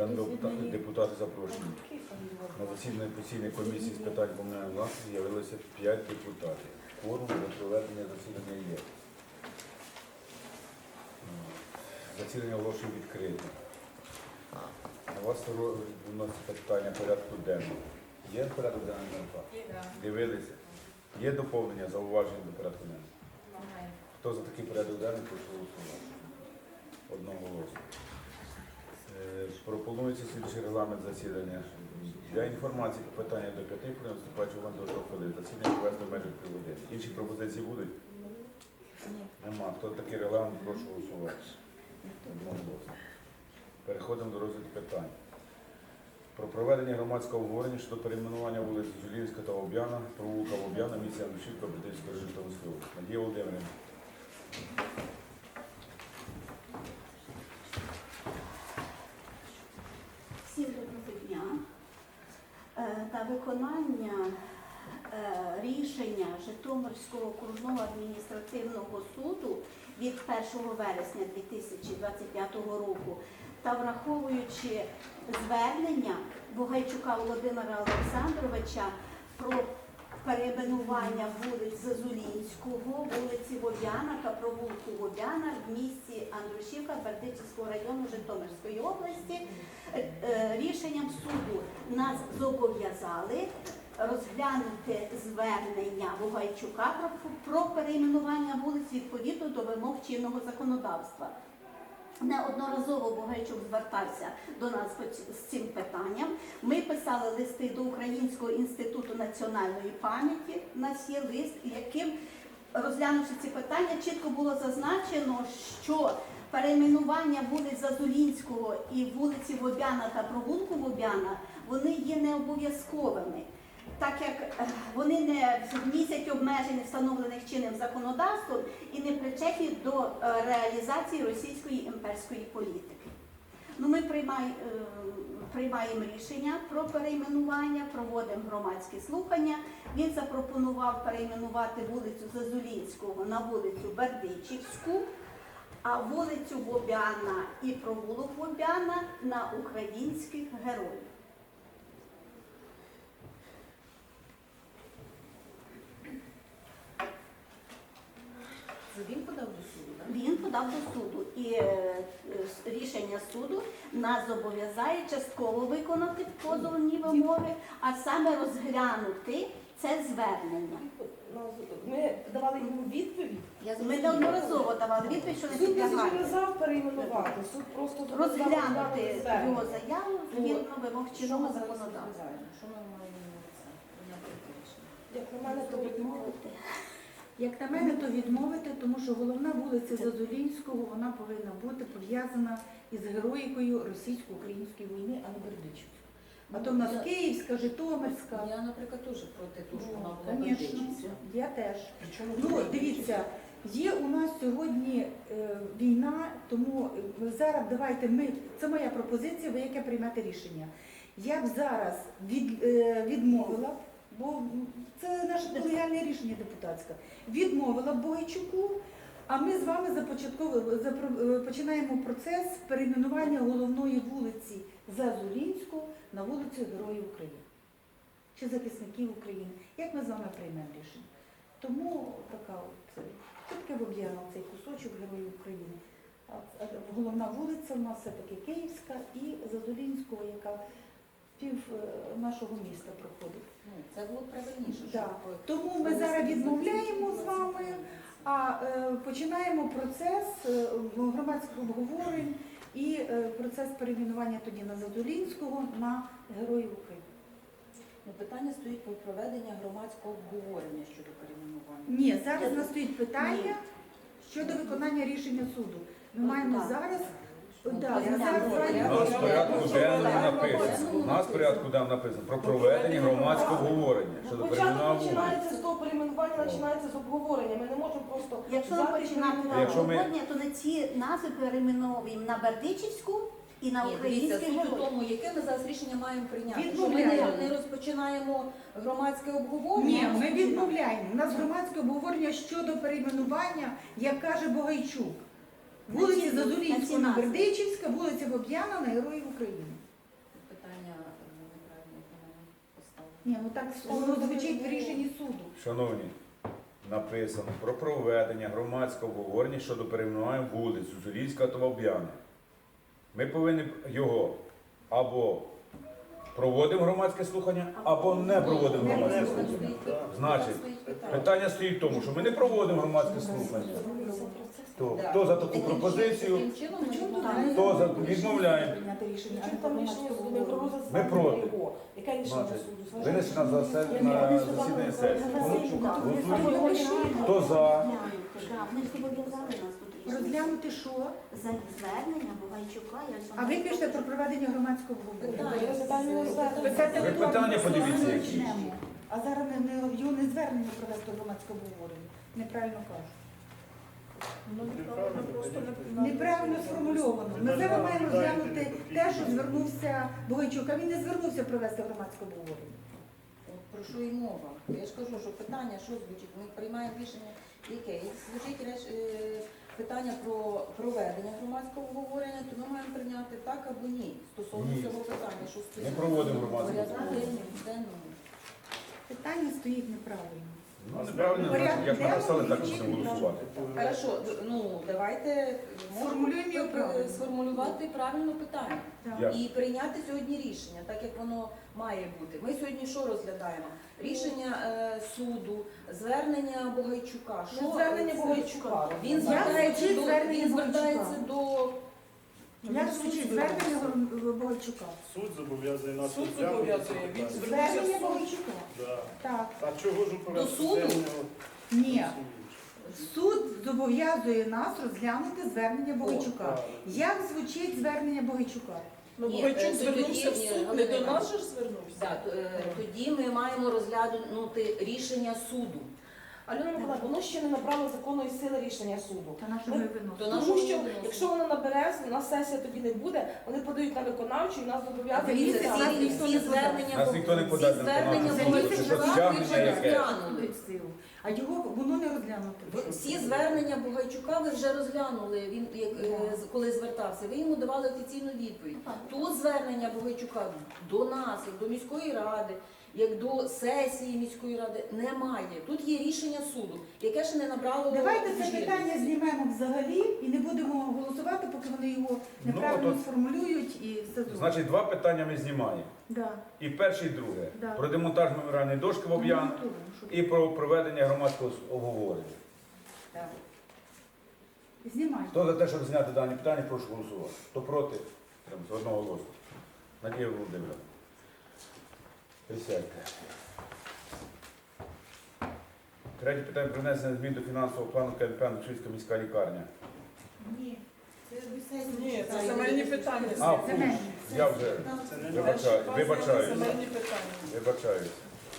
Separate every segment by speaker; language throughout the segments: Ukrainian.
Speaker 1: Члени депутати, запрошені. На засіданні постійної комісії з питань комунальної власності з'явилося 5 депутатів. Кворум для проведення засідання є. Засідання оголошую відкритим. На вас виноситься питання порядку денного. Є порядок? Мирослав? Дивилися? Є доповнення, зауваження до порядку денного? Хто за такий порядок денний, прошу голосувати. Одноголосно. Пропонується слідчий регламент засідання. Для інформації по питання до п'яти хвилин виступаючи вам до трьох хвилин. Засідання провести в межах півгодини. Інші пропозиції будуть? Нема. Хто такий регламент, прошу голосувати. Переходимо до розгляду питань. Про проведення громадського обговорення щодо перейменування вулиць Зулінська та Об'яна, провулка Об'яна, місця Андрушівка, Британської Житомирської області. Надія Володимирівна.
Speaker 2: Е, На виконання е, рішення Житомирського окружного адміністративного суду від 1 вересня 2025 року та враховуючи звернення Бугайчука Володимира Олександровича про перейменування вулиць Зазулінського, вулиці Водяна та провулку Водяна в місті Андрушівка Бердичівського району Житомирської області. Е, е, Рішенням суду нас зобов'язали розглянути звернення Бугайчука про, про перейменування вулиць відповідно до вимог чинного законодавства. Неодноразово Бугайчук звертався до нас з цим питанням. Ми писали листи до Українського інституту національної пам'яті. У нас є лист, яким, розглянувши ці питання, чітко було зазначено, що перейменування вулиць Зазулінського і вулиці Вобяна та провулку Вобяна вони є не обов'язковими так як е, вони не містять обмежень, встановлених чинним законодавством, і не причетні до е, реалізації російської імперської політики. Ну, ми приймай, е, приймаємо рішення про перейменування, проводимо громадські слухання. Він запропонував перейменувати вулицю Зазулінського на вулицю Бердичівську, а вулицю Бобяна і провулок Бобяна на українських героїв.
Speaker 3: Він подав до суду, так?
Speaker 2: Він подав до суду, і е, рішення суду нас зобов'язає частково виконати позовні вимоги, а саме розглянути це звернення.
Speaker 4: Ми давали йому відповідь.
Speaker 2: Ми неодноразово давали відповідь, що не
Speaker 4: Суд не
Speaker 2: підлягає.
Speaker 4: зобов'язав. Суд просто
Speaker 2: Розглянути його заяву згідно вимог чинного законодавства.
Speaker 3: Що ми маємо на це?
Speaker 4: Як на мене, то відмовити.
Speaker 5: Як на мене, то відмовити, тому що головна вулиця Зазулінського вона повинна бути пов'язана із героїкою російсько-української війни, а не Бердичівською. А то в нас Київська, Житомирська.
Speaker 3: Я, наприклад, теж проти того, що вона була Бердичівська.
Speaker 5: я теж.
Speaker 4: Причому
Speaker 5: Ну, дивіться, є у нас сьогодні е, війна, тому е, зараз давайте ми, це моя пропозиція, ви яке приймете рішення. Я б зараз від, е, відмовила, б, бо це наше колегіальне рішення депутатське, відмовила б Богайчуку, а ми з вами е, починаємо процес перейменування головної вулиці Зазулінського на вулицю Героїв України чи захисників України. Як ми з вами приймемо рішення? Тому така от це таке об'єднано цей кусочок Героїв України. Головна вулиця у нас все-таки Київська і Зазулінського, яка пів е, нашого міста проходить.
Speaker 3: Ну, це було правильніше.
Speaker 5: Да. Тому ми зараз відмовляємо з вами, а е, починаємо процес е, громадських обговорень і е, процес перейменування тоді на Зазулінського на Героїв України.
Speaker 3: Ну, питання стоїть про проведення громадського обговорення щодо перейменування.
Speaker 5: Ні, зараз у нас стоїть питання щодо виконання рішення суду. Ми
Speaker 2: Ну,
Speaker 5: маємо зараз. Да.
Speaker 1: У нас в порядку денному написано. У нас в порядку денному написано про проведення громадського обговорення щодо
Speaker 4: Початок
Speaker 1: перейменування
Speaker 4: починається з того перейменування, починається з обговорення. Ми не можемо просто
Speaker 2: Якщо ми починаємо.
Speaker 1: Якщо ми-
Speaker 2: обговорення, то на ці назви перейменовуємо на Бердичівську і на
Speaker 3: Ні, дивіться,
Speaker 2: українських
Speaker 3: суть у тому, яке ми зараз рішення маємо прийняти. Що ми
Speaker 5: Відмовляємо.
Speaker 3: не, не розпочинаємо громадське обговорення.
Speaker 5: Ні, ми відмовляємо. У нас громадське обговорення щодо перейменування, як каже Богайчук. Вулиці
Speaker 2: Задорінського,
Speaker 5: Бердичівська, вулиця Боб'яна на Героїв України. Питання е, неправильно поставлено. Ні, ну так воно звучить в рішенні суду.
Speaker 1: Шановні, написано про проведення громадського обговорення щодо перейменування вулиць Зурільська та Боб'яна. Ми повинні його або проводимо громадське слухання, або не проводимо громадське слухання. Значить,
Speaker 3: питання
Speaker 1: стоїть в тому, що ми не проводимо громадське слухання. То
Speaker 3: Да.
Speaker 1: хто за таку пропозицію? Хто за
Speaker 4: суду? Ми
Speaker 1: проти.
Speaker 4: Яке рішення
Speaker 1: Значить,
Speaker 4: суду?
Speaker 1: Винести на засед- на засідання сесії. Голосуємо. Хто за?
Speaker 6: Нас тут рішення.
Speaker 5: Розглянути що?
Speaker 6: За звернення Бувайчука і
Speaker 5: А ви пишете про проведення громадського обговорення.
Speaker 4: Звернення.
Speaker 1: Ви питання подивіться, які.
Speaker 5: А зараз не, не, його не звернення провести громадське обговорення. Неправильно кажу. Неправильно сформульовано. Ми зараз маємо розглянути те, що звернувся Богайчук, а він не звернувся провести громадське обговорення.
Speaker 3: Про що і мова? Я ж кажу, що питання, що звучить? Ми приймаємо рішення, яке? Як звучить реч, е, питання про проведення громадського обговорення, то ми маємо прийняти так або ні стосовно
Speaker 1: Ні.
Speaker 3: цього питання, що стоїть.
Speaker 1: Не проводимо громадське обговорення.
Speaker 5: Питання стоїть неправильно.
Speaker 1: Ну, неправильно, як ми написали, так і будемо голосувати.
Speaker 3: Хорошо, д- ну давайте можемо
Speaker 5: Сформулюємо його правильно.
Speaker 3: сформулювати правильно питання
Speaker 1: Я-
Speaker 3: і прийняти сьогодні рішення, так як воно має бути. Ми сьогодні що розглядаємо? Рішення е, суду, звернення Богайчука. Що
Speaker 4: Ну, звернення? Богайчука.
Speaker 3: Він звертається
Speaker 5: звучить
Speaker 3: до
Speaker 5: звернення
Speaker 3: звертається до
Speaker 5: Як звучить звернення Гром-
Speaker 7: Суд зобов'язує нас
Speaker 4: Суд зобов'язує,
Speaker 7: це
Speaker 4: він
Speaker 7: питання.
Speaker 4: звернувся
Speaker 5: Звернення
Speaker 4: в суд.
Speaker 7: Да.
Speaker 5: Так.
Speaker 7: А чого ж у порядку
Speaker 3: суду?
Speaker 7: денного
Speaker 5: Ні.
Speaker 7: суд?
Speaker 5: Суд зобов'язує нас розглянути звернення Богайчука. Як звучить звернення Богайчука?
Speaker 4: Ну,
Speaker 3: Ні,
Speaker 4: Богайчук
Speaker 3: е,
Speaker 4: звернувся в суд, не до нас же ж звернувся.
Speaker 3: Да, т- е, тоді ми маємо розглянути рішення суду.
Speaker 4: Альона Миколаївна, воно ще не набрало законної сили рішення суду.
Speaker 5: Та на що
Speaker 4: Ми-
Speaker 5: виносимо?
Speaker 4: Тому
Speaker 3: що
Speaker 4: що якщо воно набере, у нас сесія тоді не буде, вони подають на виконавчу і нас зобов'язують.
Speaker 3: Дивіться, всі-
Speaker 5: нас
Speaker 3: всі звернення
Speaker 1: Нас ніхто не
Speaker 3: всі
Speaker 1: подав на
Speaker 3: звернення
Speaker 1: виконавчу.
Speaker 3: були
Speaker 1: Це
Speaker 3: вже
Speaker 1: щось стягнення
Speaker 3: вже
Speaker 1: яке.
Speaker 3: розглянули.
Speaker 5: А його воно не розглянуто.
Speaker 3: Всі звернення Бугайчука ви вже розглянули. Він як е, з- коли звертався, ви йому давали офіційну відповідь. Тут звернення Бугайчука до нас, як до міської ради, як до сесії міської ради, немає. Тут є рішення суду, яке ще не набрало.
Speaker 5: Давайте це
Speaker 3: чинності.
Speaker 5: питання знімемо взагалі і не будемо голосувати, поки вони його неправильно
Speaker 1: то-
Speaker 5: сформулюють і все зроблять.
Speaker 1: Значить, два питання ми знімаємо.
Speaker 5: Да.
Speaker 1: І перше, і друге.
Speaker 5: Да.
Speaker 1: Про демонтаж меморіальної дошки в Об'ян
Speaker 5: Ну,
Speaker 1: і про проведення громадського обговорення.
Speaker 3: Так.
Speaker 5: Знімайте.
Speaker 1: Хто за те, щоб зняти дані питання, прошу голосувати. Хто проти? Прям з одного голосу. Надія Володимирівна. Присядьте. Третє питання про внесення змін до фінансового плану КНП Ночівська міська лікарня.
Speaker 5: Ні.
Speaker 4: Ні, це земельні питання.
Speaker 1: А, фу, я вже
Speaker 7: Це
Speaker 1: вибачаю.
Speaker 4: Земельні питання.
Speaker 1: Вибачаюся.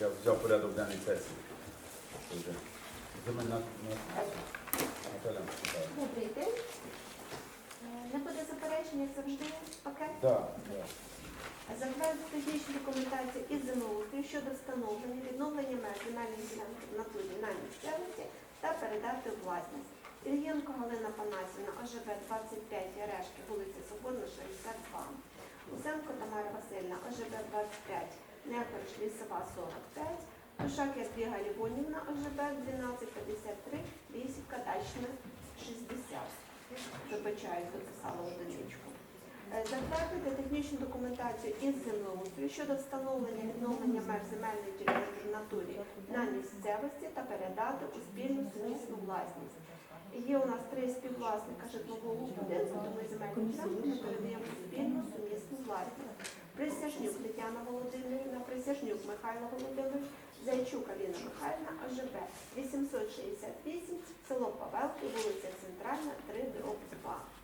Speaker 1: Я взяв порядок денний сесії. Це вже Земельна Наталя.
Speaker 6: Добрий день. Е, Не буде заперечень, як завжди, пакет.
Speaker 1: Так, так.
Speaker 6: Затвердити технічну документацію із щодо встановлення відновлення меж земельних ділянок в натурі на місцевості та передати власність. Ільєнко Галина Панасівна, ОЖБ 25 Ярешки, вулиця Соборна, 62. Усенко Тамара Васильівна, ОЖБ 25, Некориш, Лісова, 45. Тушак Ядвіга Лівонівна, ОЖБ 1253, Лісівка, Дачна, 60. Вибачаю, записала одиничку. Е, Затвердити технічну документацію із землеустрою щодо встановлення відновлення меж земельної ділянки в натурі на місцевості та передати у спільну сумісну власність. Є у нас три співвласника житлового будинку, тому земельну ділянку ми передаємо спільну сумісну власність. Присяжнюк Тетяна Володимирівна, Присяжнюк Михайло Володимирович, Зайчук Аліна Михайлівна, ОЖБ 868, село Павелки, вулиця Центральна, 3, дроб 2.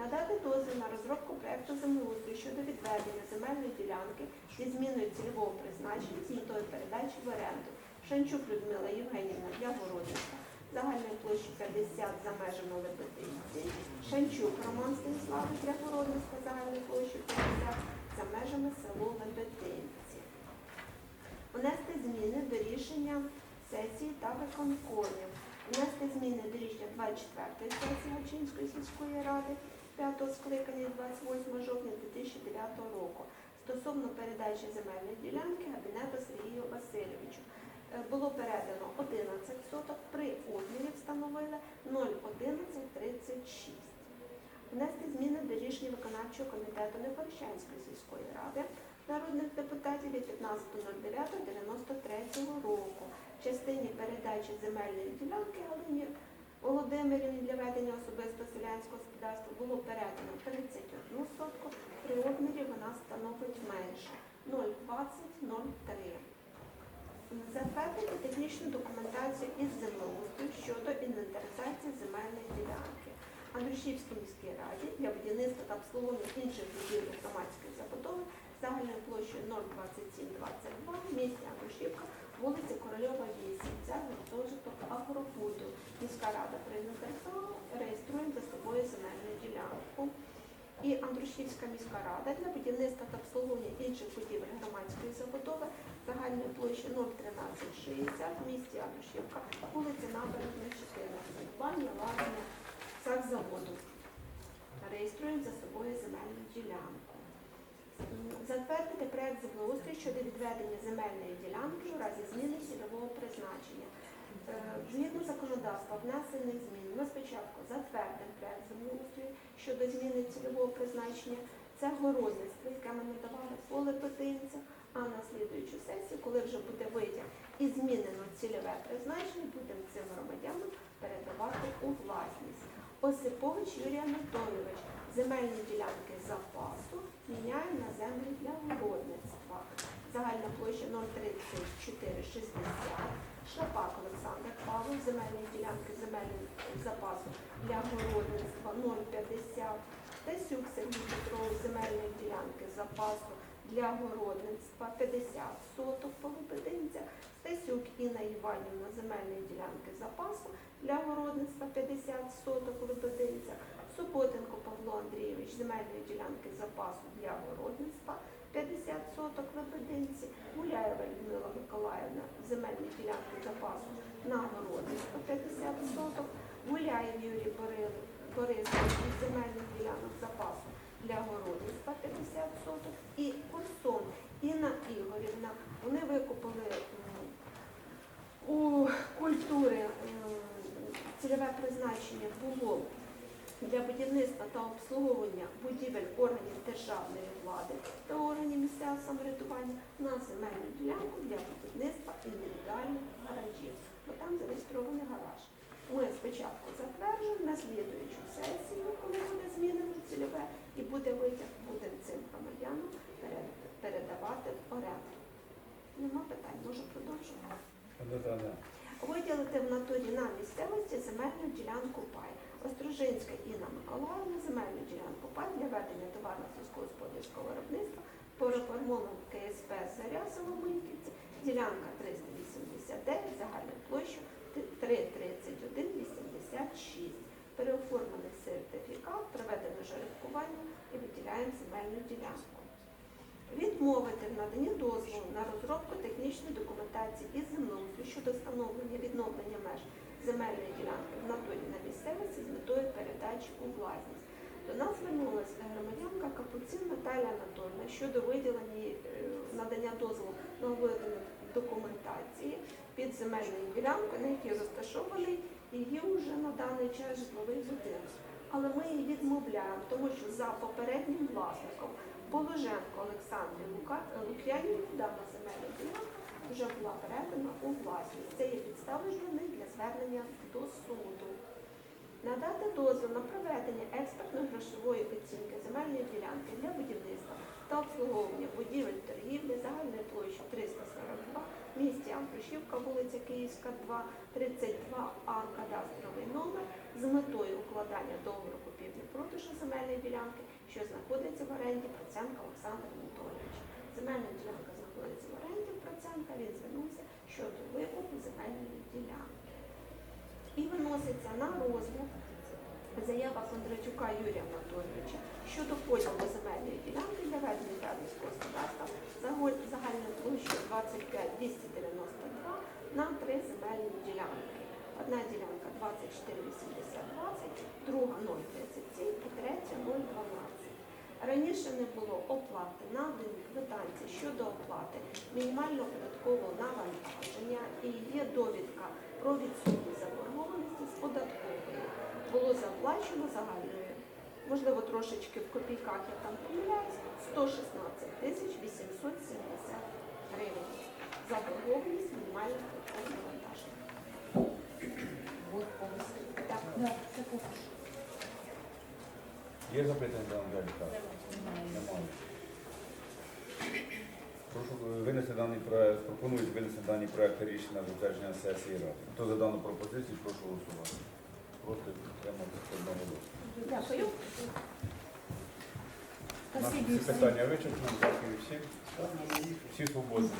Speaker 6: Надати дозвіл на розробку проекту землеустрою щодо відведення земельної ділянки зі зміною цільового призначення з метою передачі в оренду. Шанчук Людмила Євгенівна для городництва, загальною площею 50 за межами Лебединці. Шанчук Роман Станіславович для городництва, загальною площею 50 за межами село Лебединці. Внести зміни до рішення сесії та виконкомів. Внести зміни до рішення 24 сесії Гачинської сільської ради 5 скликання 28 жовтня 2009 року. стосовно передачі земельної ділянки Габінету Сергію Васильовичу. Е, Було передано 11 соток, при обмірі встановили 0,1136. Внести зміни до рішення виконавчого комітету Непорщанської сільської ради народних депутатів від 15.09.93 року в частині передачі земельної ділянки Галині Володимирівні для ведення особистого селянського господарства було передано 31 сотку, при обмірі вона становить менше 0,2003. Затвердити технічну документацію із землеустрою щодо інвентаризації земельної ділянки. Андрушівській міській раді для будівництва та обслуговування інших будівель громадської забудови загальною площею 02722 в місті Андрушівка, вулиця Корольова 8, це гуртожиток Агропуду. Міська рада проінвентаризувала, реєструємо за собою земельну ділянку. І Андрушівська міська рада для будівництва та обслуговування інших будівель громадської забудови загальною площею 01360 в місті Андрушівка, вулиця Набережна 14, баня, лавня, заводу. Реєструємо за собою земельну ділянку. Затвердити проект землеустрою щодо відведення земельної ділянки у разі зміни цільового призначення. Е, Згідно законодавства внесених змін, ми спочатку затвердимо проект землеустрою щодо зміни цільового призначення. Це городництво, яке ми надавали поле петинця, а на слідуючу сесію, коли вже буде витяг і змінено цільове призначення, будемо цим громадянам передавати у власність. Осипович Юрій Анатолійович земельні ділянки запасу міняє на землі для городництва. Загальна площа 03460. Шапак Олександр Павлов, земельні ділянки земельного запасу для городництва 050. Тесюк Сергій Петрович, земельні ділянки запасу для городництва 50 соток по Лебединця. Стасюк Інна Іванівна, земельні ділянки запасу для городництва 50 соток Лебединця. Суботенко Павло Андрійович, земельні ділянки запасу для городництва 50 соток Лебединці. Гуляєва Людмила Миколаївна, земельні ділянки запасу на городництво 50 соток. Гуляєв Юрій Борис- Борисович, земельних ділянок запасу для городництва 50 соток. І Курсон Інна Ігорівна, вони викупили у культури цільове призначення було для будівництва та обслуговування будівель органів державної влади та органів місцевого самоврядування на земельну ділянку для будівництва індивідуальних гаражів, бо там зареєстрований гараж. Ми спочатку затверджуємо на слідуючу сесію, коли буде змінено цільове і буде витяг, будемо цим громадянам передавати в оренду. Нема питань, можу продовжувати. Виділити в натурі на місцевості земельну ділянку пай. Острожинська Інна Миколаївна, земельну ділянку пай для ведення товарно сільськогосподарського виробництва по реформованому КСП Заря Соломинківці, ділянка 389, загальною площею 331,86. Переоформлений сертифікат, проведено жеребкування і виділяємо земельну ділянку. Відмовити в наданні дозволу на розробку технічної документації із землеустрою щодо встановлення відновлення меж земельної ділянки в натурі на місцевості з метою передачі у власність. До нас звернулася громадянка Капуцин Наталя Анатольовна щодо виділення е, надання дозволу на виготовлення документації під земельною ділянкою, на якій розташований її вже на даний час житловий будинок. Але ми її відмовляємо, тому що за попереднім власником Положенко Олександрі Лук'янівні дана земельна ділянка вже була передана у власність. Це є підставою для для звернення до суду. Надати дозвіл на проведення експертної грошової оцінки земельної ділянки для будівництва та обслуговування будівель торгівлі загальною площею 342 в місті Андрушівка, вулиця Київська, 2, 32А, кадастровий номер з метою укладання договору купівлі-продажу земельної ділянки, що знаходиться в оренді Проценка Олександра Анатолійовича. Земельна ділянка знаходиться в оренді в Проценка, він звернувся щодо викупу земельної ділянки. І виноситься на розгляд заява Кондратюка Юрія Анатолійовича щодо поділу земельної ділянки для ведення фермерського господарства загальною площею 25 292 на три земельні ділянки. Одна ділянка 24 80 20, друга 037 і третя 012. Раніше не було оплати, надані квитанції щодо оплати мінімального податкового навантаження і є довідка про відсутність заборгованості з податкової. Було заплачено загальною, можливо, трошечки в копійках я там помиляюсь, 116 тисяч 870 гривень. Заборгованість мінімального податкового навантаження. Так.
Speaker 5: Це поки.
Speaker 1: Є запитання до Андрія Немає. Прошу е, винести даний проект, пропоную винести дані проекти рішення на затвердження сесії ради. Хто за дану пропозицію, прошу голосувати. Проти підтримати одного голосу.
Speaker 5: Дякую.
Speaker 1: У нас всі питання вичерпані, дякую всім. Всі свободні.